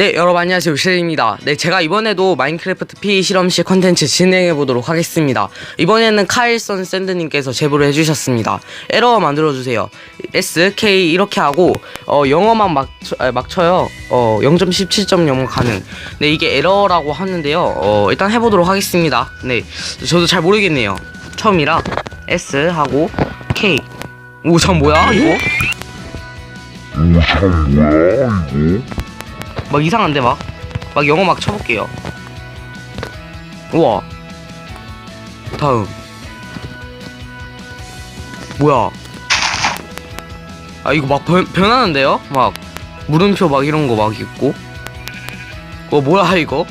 네 여러분 안녕하세요. 실입니다. 네 제가 이번에도 마인크래프트 P 실험실 컨텐츠 진행해 보도록 하겠습니다. 이번에는 카일선 샌드님께서 제보를 해주셨습니다. 에러 만들어주세요. S, K 이렇게 하고 어 영어만 막, 쳐- 아, 막 쳐요. 어 0.17.0 가능 네 이게 에러라고 하는데요. 어 일단 해보도록 하겠습니다. 네 저도 잘 모르겠네요. 처음이라 S 하고 K. 오참 뭐야 이거? 참 뭐야 이거? 막 이상한데 막? 막 영어 막 쳐볼게요. 우와. 다음. 뭐야? 아 이거 막 변, 변하는데요? 막 물음표 막 이런 거 막 있고. 어 뭐야 이거?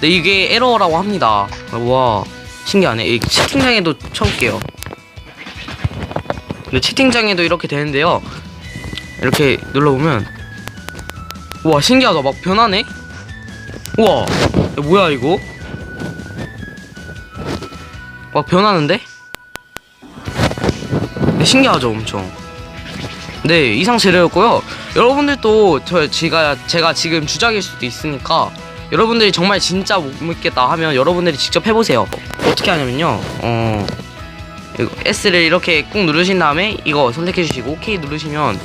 네 이게 에러라고 합니다. 와 신기하네. 이 채팅창에도 쳐볼게요. 네 채팅창에도 이렇게 되는데요. 이렇게 눌러보면 우 와 신기하다. 막 변하네? 우와. 야, 뭐야 이거? 막 변하는데? 네, 신기하죠 엄청. 네 이상 재료였고요. 여러분들도 저 제가 제가 지금 주작일 수도 있으니까 여러분들이 정말 진짜 못 믿겠다 하면 여러분들이 직접 해보세요. 어떻게 하냐면요. 어 S를 이렇게 꾹 누르신 다음에 이거 선택해 주시고 K 누르시면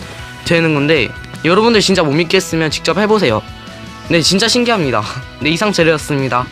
되는 건데 여러분들 진짜 못 믿겠으면 직접 해보세요. 네, 진짜 신기합니다. 네, 이상 재료였습니다.